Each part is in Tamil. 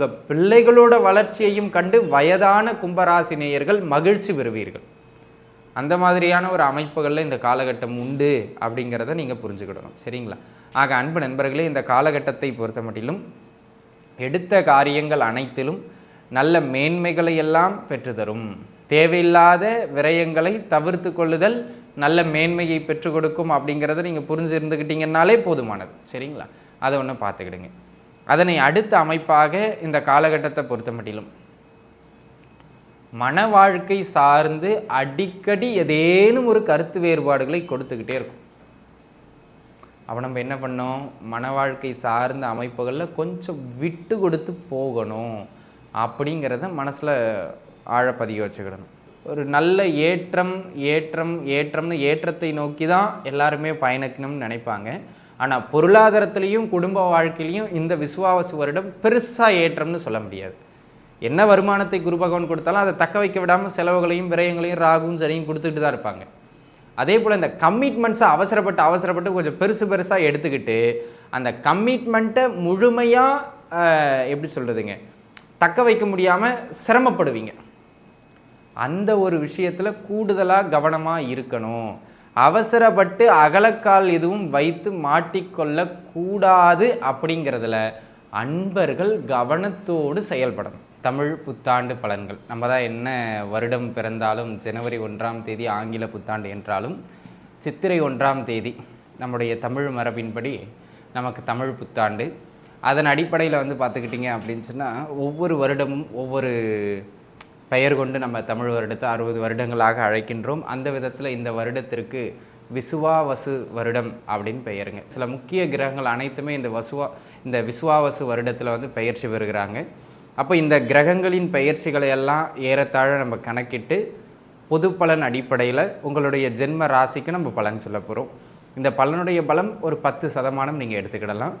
உங்கள் பிள்ளைகளோட வளர்ச்சியையும் கண்டு வயதான கும்பராசி நேயர்கள் மகிழ்ச்சி பெறுவீர்கள். அந்த மாதிரியான ஒரு அமைப்புகளில் இந்த காலகட்டம் உண்டு அப்படிங்கிறத நீங்கள் புரிஞ்சுக்கிடணும். சரிங்களா? ஆக அன்பு நண்பர்களே இந்த காலகட்டத்தை பொறுத்த மட்டிலும் எடுத்த காரியங்கள் அனைத்திலும் நல்ல மேன்மைகளை எல்லாம் பெற்றுத்தரும் தேவையில்லாத விரயங்களை தவிர்த்து கொள்ளுதல் நல்ல மேன்மையை பெற்றுக் கொடுக்கும் அப்படிங்கிறத நீங்கள் புரிஞ்சு இருந்துக்கிட்டீங்கன்னாலே போதுமானது. சரிங்களா? அதை ஒன்று பார்த்துக்கிடுங்க. அதனை அடுத்த அமைப்பாக இந்த காலகட்டத்தை பொறுத்த மட்டிலும். மன வாழ்க்கை சார்ந்து அடிக்கடி ஏதேனும் ஒரு கருத்து வேறுபாடுகளை கொடுத்துக்கிட்டே இருக்கும். அப்போ நம்ம என்ன பண்ணோம்? மன வாழ்க்கை சார்ந்த அமைப்புகளில் கொஞ்சம் விட்டு கொடுத்து போகணும் அப்படிங்கிறத மனசில் ஆழப்பதிக வச்சுக்கிடணும். ஒரு நல்ல ஏற்றம் ஏற்றம் ஏற்றம்னு ஏற்றத்தை நோக்கி தான் எல்லாருமே பயணிக்கணும்னு நினைப்பாங்க. ஆனால் பொருளாதாரத்துலேயும் குடும்ப வாழ்க்கையிலையும் இந்த விசுவாவசு வருடம் பெருசாக ஏற்றம்னு சொல்ல முடியாது. என்ன வருமானத்தை குரு பகவான் கொடுத்தாலும் அதை தக்க வைக்க விடாமல் செலவுகளையும் விரயங்களையும் ராகும் சரியும் கொடுத்துட்டு தான் இருப்பாங்க. அதே போல் இந்த கமிட்மெண்ட்ஸை அவசரப்பட்டு அவசரப்பட்டு கொஞ்சம் பெருசு பெருசாக எடுத்துக்கிட்டு அந்த கமிட்மெண்ட்டை முழுமையாக எப்படி சொல்கிறதுங்க தக்க வைக்க முடியாமல் சிரமப்படுவீங்க. அந்த ஒரு விஷயத்தில் கூடுதலாக கவனமாக இருக்கணும். அவசரப்பட்டு அகலக்கால் எதுவும் வைத்து மாட்டிக்கொள்ள கூடாது அப்படிங்கிறதுல அன்பர்கள் கவனத்தோடு செயல்படணும். தமிழ் புத்தாண்டு பலன்கள். நம்ம தான் என்ன வருடம் பிறந்தாலும் ஜனவரி ஒன்றாம் தேதி ஆங்கில புத்தாண்டு என்றாலும் சித்திரை ஒன்றாம் தேதி நம்முடைய தமிழ் மரபின்படி நமக்கு தமிழ் புத்தாண்டு. அதன் அடிப்படையில் வந்து பார்த்துக்கிட்டிங்க அப்படின்னு சொன்னால் ஒவ்வொரு வருடமும் ஒவ்வொரு பெயர் கொண்டு நம்ம தமிழ் வருடத்தை அறுபது வருடங்களாக அழைக்கின்றோம். அந்த விதத்தில் இந்த வருடத்திற்கு விசுவாவசு வருடம் அப்படின்னு பெயருங்க. சில முக்கிய கிரகங்கள் அனைத்துமே இந்த வசுவா இந்த விசுவாவசு வருடத்தில் வந்து பெயர்ச்சி பெறுகிறாங்க. அப்போ இந்த கிரகங்களின் பெயர்ச்சிகளை எல்லாம் ஏறத்தாழ நம்ம கணக்கிட்டு பொது பலன் அடிப்படையில் உங்களுடைய ஜென்ம ராசிக்கு நம்ம பலன் சொல்ல போகிறோம் இந்த பலனுடைய பலம் ஒரு பத்து சதமானம் நீங்கள் எடுத்துக்கிடலாம்.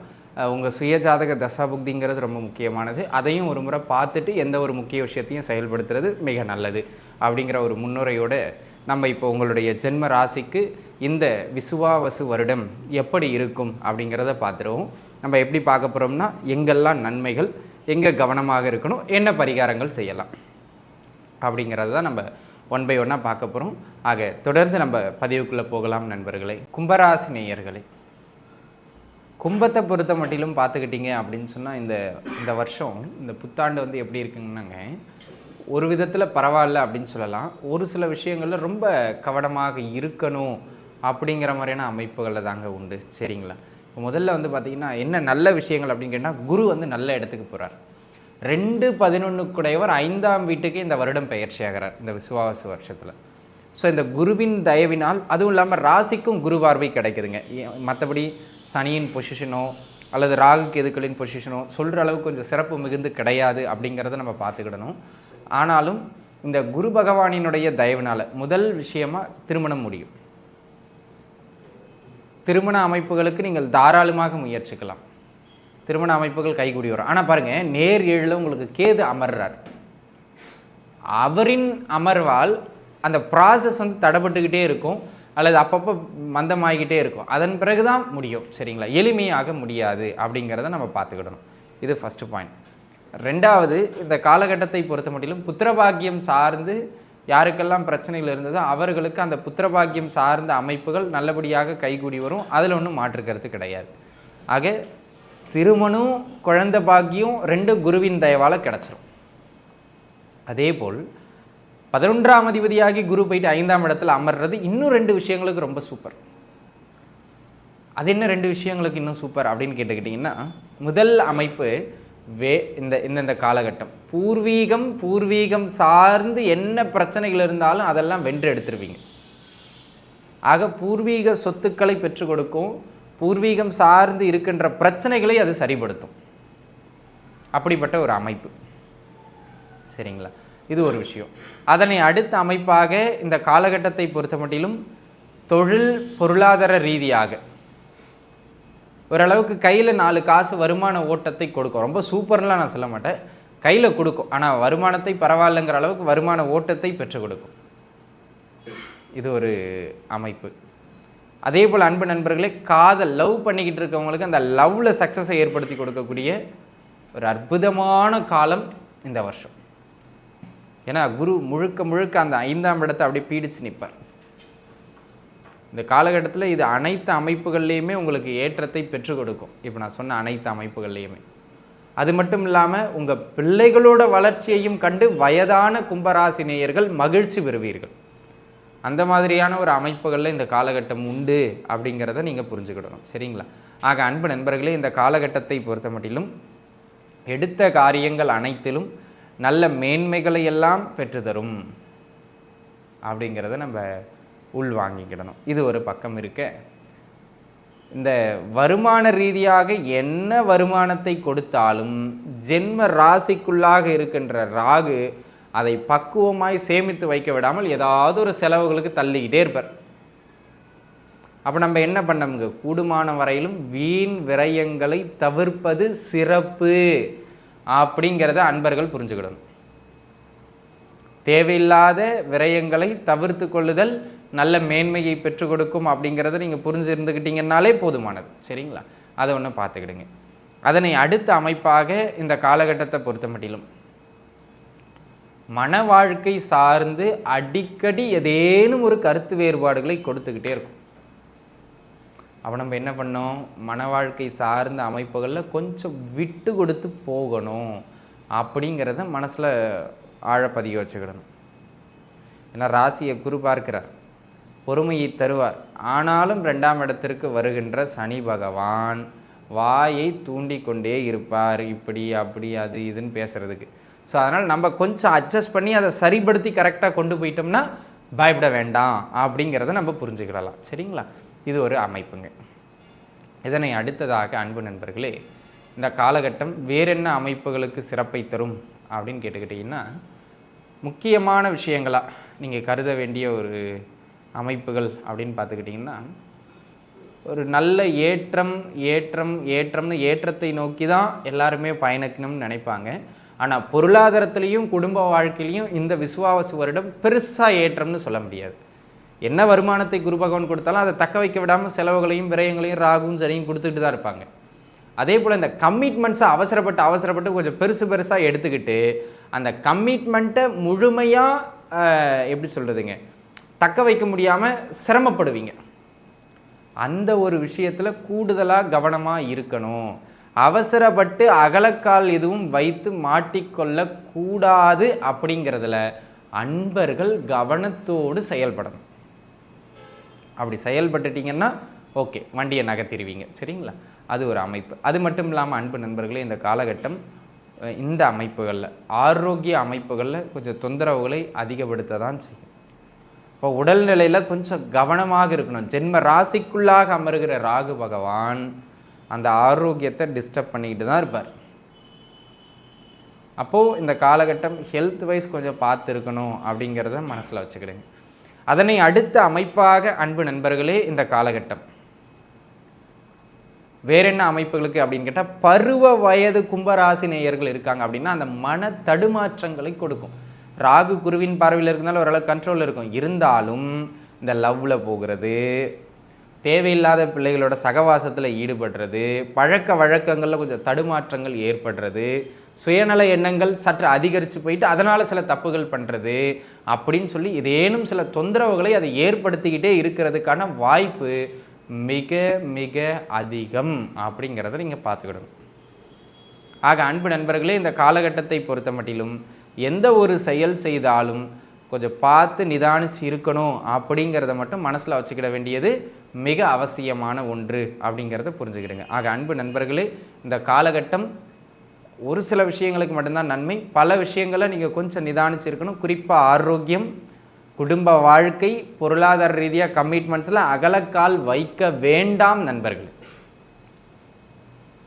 உங்கள் சுயஜாதக தசாபுக்திங்கிறது ரொம்ப முக்கியமானது. அதையும் ஒரு முறை பார்த்துட்டு எந்த ஒரு முக்கிய விஷயத்தையும் செயல்படுத்துறது மிக நல்லது அப்படிங்கிற ஒரு முன்னுரையோடு நம்ம இப்போ உங்களுடைய ஜென்ம ராசிக்கு இந்த விசுவாவசு வருடம் எப்படி இருக்கும் அப்படிங்கிறத பார்த்துருவோம். நம்ம எப்படி பார்க்க போகிறோம்னா எங்கெல்லாம் நன்மைகள் எங்கே கவனமாக இருக்கணும் என்ன பரிகாரங்கள் செய்யலாம் அப்படிங்கிறது தான் நம்ம ஒன் பை ஒன்னாக பார்க்க போகிறோம் ஆக தொடர்ந்து நம்ம பதிவுக்குள்ளே போகலாம் நண்பர்களே. கும்பராசி நேயர்களே கும்பத்தை பொறுத்த மட்டிலும் பார்த்துக்கிட்டிங்க அப்படின்னு சொன்னால் இந்த இந்த வருஷம் இந்த புத்தாண்டு வந்து எப்படி இருக்குங்கன்னாங்க ஒரு விதத்தில் பரவாயில்ல அப்படின்னு சொல்லலாம். ஒரு சில விஷயங்களில் ரொம்ப கவனமாக இருக்கணும் அப்படிங்கிற மாதிரியான அமைப்புகளில் தாங்க உண்டு. சரிங்களா? இப்போ முதல்ல வந்து பார்த்திங்கன்னா என்ன நல்ல விஷயங்கள் அப்படின்னு கேட்டால் குரு வந்து நல்ல இடத்துக்கு போகிறார் ரெண்டு பதினொன்றுக்குடையவர் ஐந்தாம் வீட்டுக்கு இந்த வருடம் பயிற்சி ஆகிறார் இந்த விசுவாச வருஷத்தில். ஸோ இந்த குருவின் தயவினால் அதுவும் இல்லாமல் ராசிக்கும் குரு பார்வை கிடைக்குதுங்க. மற்றபடி சனியின் பொசிஷனோ அல்லது ராகு கேதுக்களின் பொசிஷனோ சொல்கிற அளவுக்கு கொஞ்சம் சிறப்பு மிகுந்து கிடையாது அப்படிங்கிறத நம்ம பார்த்துக்கிடணும். ஆனாலும் இந்த குரு பகவானினுடைய தயவுனால் முதல் விஷயமாக திருமணம் முடியும். திருமண அமைப்புகளுக்கு நீங்கள் தாராளமாக முயற்சிக்கலாம். திருமண அமைப்புகள் கைகூடி வரும் ஆனால் பாருங்கள் நேர் ஏழில் உங்களுக்கு கேது அமர்றார். அவரின் அமர்வால் அந்த ப்ராசஸ் வந்து தடைப்பட்டுக்கிட்டே இருக்கும். அல்லது அப்பப்போ மந்தமாகிக்கிட்டே இருக்கும். அதன் பிறகு தான் முடியும். சரிங்களா? எளிமையாக முடியாது அப்படிங்கிறத நம்ம பார்த்துக்கிடணும். இது ஃபஸ்ட்டு பாயிண்ட் ரெண்டாவது இந்த காலகட்டத்தை பொறுத்த மட்டிலும் புத்திரபாக்கியம் சார்ந்து யாருக்கெல்லாம் பிரச்சனைகள் இருந்ததோ அவர்களுக்கு அந்த புத்திரபாக்கியம் சார்ந்த அமைப்புகள் நல்லபடியாக கைகூடி வரும். அதில் ஒன்றும் மாற்றுக்கிறது கிடையாது. ஆக திருமணம் குழந்தை பாக்கியம் ரெண்டு குருவின் தயவால் கிடச்சிரும். அதே போல் பதினொன்றாம் அதிபதியாகி குரு போயிட்டு ஐந்தாம் இடத்துல அமர்றது இன்னும் ரெண்டு விஷயங்களுக்கு ரொம்ப சூப்பர் அது என்ன ரெண்டு விஷயங்களுக்கு இன்னும் சூப்பர் அப்படின்னு கேட்டுக்கிட்டிங்கன்னா முதல் அமைப்பு வே இந்த இந்தந்த காலகட்டம். பூர்வீகம் பூர்வீகம் சார்ந்து என்ன பிரச்சனைகள் இருந்தாலும் அதெல்லாம் வென்று எடுத்துருவீங்க. ஆக பூர்வீக சொத்துக்களை பெற்றுக் கொடுக்கும் பூர்வீகம் சார்ந்து இருக்கின்ற பிரச்சனைகளை அது சரிப்படுத்தும். அப்படிப்பட்ட ஒரு அமைப்பு. சரிங்களா? இது ஒரு விஷயம். அதனை அடுத்த அமைப்பாக இந்த காலகட்டத்தை பொறுத்த மட்டிலும் தொழில் பொருளாதார ரீதியாக ஓரளவுக்கு கையில் நாலு காசு வருமான ஓட்டத்தை கொடுக்கும். ரொம்ப சூப்பர்லாம் நான் சொல்ல மாட்டேன். கையில் கொடுக்கும். ஆனால் வருமானத்தை பரவாயில்லைங்கிற அளவுக்கு வருமான ஓட்டத்தை பெற்றுக் கொடுக்கும். இது ஒரு அமைப்பு. அதே போல் அன்பு நண்பர்களே காதல் லவ் பண்ணிக்கிட்டு இருக்கவங்களுக்கு அந்த லவ்வில் சக்ஸஸை ஏற்படுத்தி கொடுக்கக்கூடிய ஒரு அற்புதமான காலம் இந்த வருஷம். ஏன்னா குரு முழுக்க முழுக்க அந்த ஐந்தாம் இடத்தை அப்படியே பீடிச்சு நிற்பார் இந்த காலகட்டத்தில் இது அனைத்து அமைப்புகள்லேயுமே உங்களுக்கு ஏற்றத்தை பெற்றுக் கொடுக்கும். இப்போ நான் சொன்ன அனைத்து அமைப்புகள்லேயுமே. அது மட்டும் இல்லாமல் உங்கள் பிள்ளைகளோட வளர்ச்சியையும் கண்டு வயதான கும்பராசி நேயர்கள் மகிழ்ச்சி பெறுவீர்கள். அந்த மாதிரியான ஒரு அமைப்புகளில் இந்த காலகட்டம் உண்டு அப்படிங்கிறத நீங்கள் புரிஞ்சுக்கிடணும். சரிங்களா? ஆக அன்பு நண்பர்களே இந்த காலகட்டத்தை பொறுத்த மட்டிலும் எடுத்த காரியங்கள் அனைத்திலும் நல்ல மேன்மைகளை எல்லாம் பெற்றுத்தரும் அப்படிங்கிறத நம்ம உள்வாங்கிக்கிடணும் இது ஒரு பக்கம் இருக்க. இந்த வருமான ரீதியாக என்ன வருமானத்தை கொடுத்தாலும் ஜென்ம ராசிக்குள்ளாக இருக்கின்ற ராகு அதை பக்குவமாய் சேமித்து வைக்க விடாமல் ஏதாவது ஒரு செலவுகளுக்கு தள்ளிக்கிட்டே இருப்பார். அப்போ நம்ம என்ன பண்ணோம்ங்க கூடுமான வரையிலும் வீண் விரயங்களை தவிர்ப்பது சிறப்பு. அப்படிங்கிறத அன்பர்கள் புரிஞ்சுக்கிடணும். தேவையில்லாத விரயங்களை தவிர்த்து கொள்ளுதல் நல்ல மேன்மையை பெற்றுக் கொடுக்கும் அப்படிங்கிறத நீங்கள் புரிஞ்சு இருந்துக்கிட்டிங்கன்னாலே போதுமானது. சரிங்களா? அதை ஒன்று பார்த்துக்கிடுங்க. அதனை அடுத்த அமைப்பாக இந்த காலகட்டத்தை பொறுத்த மட்டிலும் மன வாழ்க்கை சார்ந்து அடிக்கடி ஏதேனும் ஒரு கருத்து வேறுபாடுகளை கொடுத்துக்கிட்டே இருக்கும். அப்போ நம்ம என்ன பண்ணோம் மன வாழ்க்கை சார்ந்த அமைப்புகளில் கொஞ்சம் விட்டு கொடுத்து போகணும் அப்படிங்கிறத மனசில் ஆழப்பதிய வச்சுக்கிடணும். ஏன்னா ராசியை குரு பார்க்கிறார். பொறுமையை தருவார். ஆனாலும் ரெண்டாம் இடத்திற்கு வருகின்ற சனி பகவான் வாயை தூண்டிக்கொண்டே இருப்பார். இப்படி அப்படி அது இதுன்னு பேசுகிறதுக்கு ஸோ அதனால் நம்ம கொஞ்சம் அட்ஜஸ்ட் பண்ணி அதை சரிப்படுத்தி கரெக்டாக கொண்டு போயிட்டோம்னா பயப்பட வேண்டாம் அப்படிங்கிறத நம்ம புரிஞ்சுக்கிடலாம். சரிங்களா? இது ஒரு அமைப்புங்க. இதனை அடுத்ததாக அன்பு நண்பர்களே இந்த காலகட்டம் வேறென்ன அமைப்புகளுக்கு சிறப்பை தரும் அப்படின்னு கேட்டுக்கிட்டிங்கன்னா முக்கியமான விஷயங்களாக நீங்கள் கருத வேண்டிய ஒரு அமைப்புகள் அப்படின்னு பார்த்துக்கிட்டிங்கன்னா ஒரு நல்ல ஏற்றம் ஏற்றம் ஏற்றம்னு ஏற்றத்தை நோக்கி தான் எல்லாருமே பயணிக்கணும்னு நினைப்பாங்க. ஆனால் பொருளாதாரத்துலேயும் குடும்ப வாழ்க்கையிலையும் இந்த விசுவாவசு வருடம் பெருசாக ஏற்றம்னு சொல்ல முடியாது. என்ன வருமானத்தை குரு பகவான் கொடுத்தாலும் அதை தக்க வைக்க விடாமல் செலவுகளையும் விரயங்களையும் ராகும் சரியும் கொடுத்துட்டு தான் இருப்பாங்க. அதே போல் இந்த கமிட்மெண்ட்ஸை அவசரப்பட்டு அவசரப்பட்டு கொஞ்சம் பெருசு பெருசாக எடுத்துக்கிட்டு அந்த கம்மிட்மெண்ட்டை முழுமையாக எப்படி சொல்கிறதுங்க தக்க வைக்க முடியாமல் சிரமப்படுவீங்க. அந்த ஒரு விஷயத்தில் கூடுதலாக கவனமாக இருக்கணும். அவசரப்பட்டு அகலக்கால் எதுவும் வைத்து மாட்டிக்கொள்ள கூடாது அப்படிங்கிறதுல அன்பர்கள் கவனத்தோடு செயல்படணும். அப்படி செயல்பட்டுட்டீங்கன்னா ஓகே வண்டியை நகர்த்திடுவீங்க. சரிங்களா? அது ஒரு அமைப்பு. அது மட்டும் இல்லாமல் அன்பு நண்பர்களே இந்த காலகட்டம் இந்த அமைப்புகளில் ஆரோக்கிய அமைப்புகளில் கொஞ்சம் தொந்தரவுகளை அதிகப்படுத்த தான் செய்யும். இப்போ உடல்நிலையில் கொஞ்சம் கவனமாக இருக்கணும். ஜென்ம ராசிக்குள்ளாக அமருகிற ராகு பகவான் அந்த ஆரோக்கியத்தை டிஸ்டர்ப் பண்ணிக்கிட்டு தான் இருப்பார். அப்போது இந்த காலகட்டம் ஹெல்த் வைஸ் கொஞ்சம் பார்த்து இருக்கணும் அப்படிங்கிறத மனசில் வச்சுக்கிடுங்க. அதனை அடுத்த அமைப்பாக அன்பு நண்பர்களே இந்த காலகட்டம். வேற என்ன அமைப்புகளுக்கு அப்படின்னு கேட்டால் பருவ வயது கும்பராசி நேயர்கள் இருக்காங்க அப்படின்னா அந்த மன தடுமாற்றங்களை கொடுக்கும். ராகு குருவின் பார்வையில் இருந்தாலும் ஓரளவு கண்ட்ரோல் இருக்கும். இருந்தாலும் இந்த லவ்வில் போகிறது தேவையில்லாத பிள்ளைகளோட சகவாசத்தில் ஈடுபடுறது பழக்க வழக்கங்களில் கொஞ்சம் தடுமாற்றங்கள் ஏற்படுறது சுயநல எண்ணங்கள் சற்று அதிகரித்து போயிட்டு அதனால் சில தப்புகள் பண்ணுறது அப்படின்னு சொல்லி இதேனும் சில தொந்தரவுகளை அதை ஏற்படுத்திக்கிட்டே இருக்கிறதுக்கான வாய்ப்பு மிக மிக அதிகம் அப்படிங்கிறத நீங்கள் பார்த்துக்கிடணும் ஆக அன்பு நண்பர்களே இந்த காலகட்டத்தை பொறுத்த மட்டிலும் எந்த ஒரு செயல் செய்தாலும் கொஞ்சம் பார்த்து நிதானிச்சு இருக்கணும் அப்படிங்கிறத மட்டும் மனசில் வச்சுக்கிட வேண்டியது மிக அவசியமான ஒன்று அப்படிங்கிறத புரிஞ்சுக்கிடுங்க. ஆக அன்பு நண்பர்களே இந்த காலகட்டம் ஒரு சில விஷயங்களுக்கு மட்டும்தான் நன்மை. பல விஷயங்களை நீங்கள் கொஞ்சம் நிதானிச்சு இருக்கணும். குறிப்பாக ஆரோக்கியம் குடும்ப வாழ்க்கை பொருளாதார ரீதியாக கமிட்மெண்ட்ஸில் அகலக்கால் வைக்க வேண்டாம் நண்பர்கள்.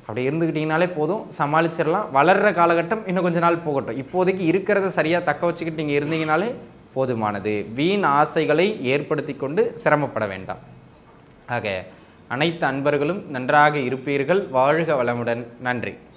அப்படி இருந்துக்கிட்டீங்கனாலே போதும். சமாளிச்சிடலாம். வளர்கிற காலகட்டம் இன்னும் கொஞ்ச நாள் போகட்டும். இப்போதைக்கு இருக்கிறத சரியாக தக்க வச்சுக்கிட்டு நீங்கள் இருந்தீங்கனாலே போதுமானது. வீண் ஆசைகளை ஏற்படுத்தி கொண்டு சிரமப்பட வேண்டாம். ஆக அனைத்து அன்பர்களும் நன்றாக இருப்பீர்கள். வாழ்க வளமுடன். நன்றி.